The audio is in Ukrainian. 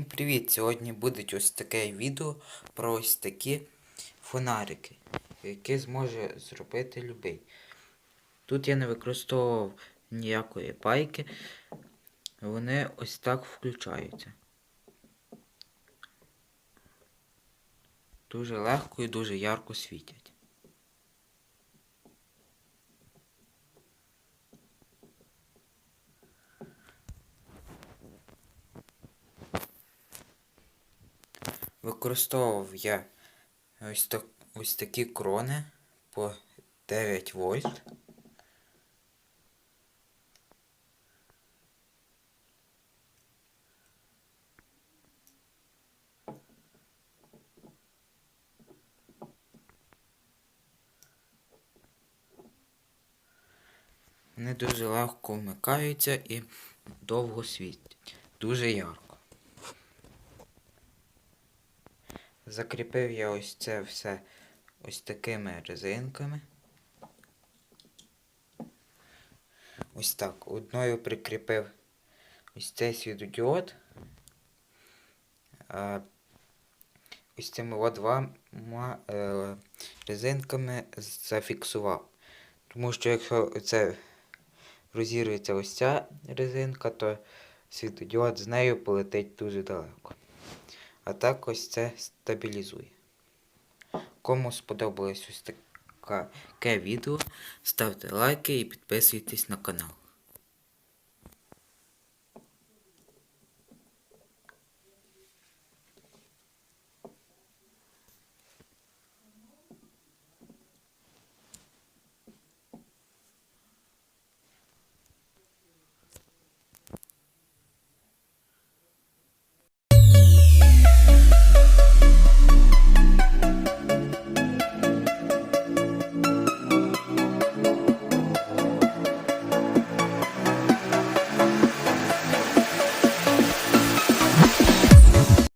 Привіт! Сьогодні буде ось таке відео про ось такі фонарики, які зможе зробити любий. Тут я не використовував ніякої пайки, вони ось так включаються. Дуже легко і дуже ярко світять. Використовував я ось, так, ось такі крони по 9 вольт. Вони дуже легко вмикаються і довго світять. Дуже ярко. Закріпив я ось це все ось такими резинками. Ось так. Одною прикріпив ось цей світодіод. Ось цими двома е, резинками зафіксував. Тому що якщо це розірветься ось ця резинка, то світодіод з нею полетить дуже далеко. А так ось це стабілізує. Кому сподобалось ось таке відео, ставте лайки і підписуйтесь на канал.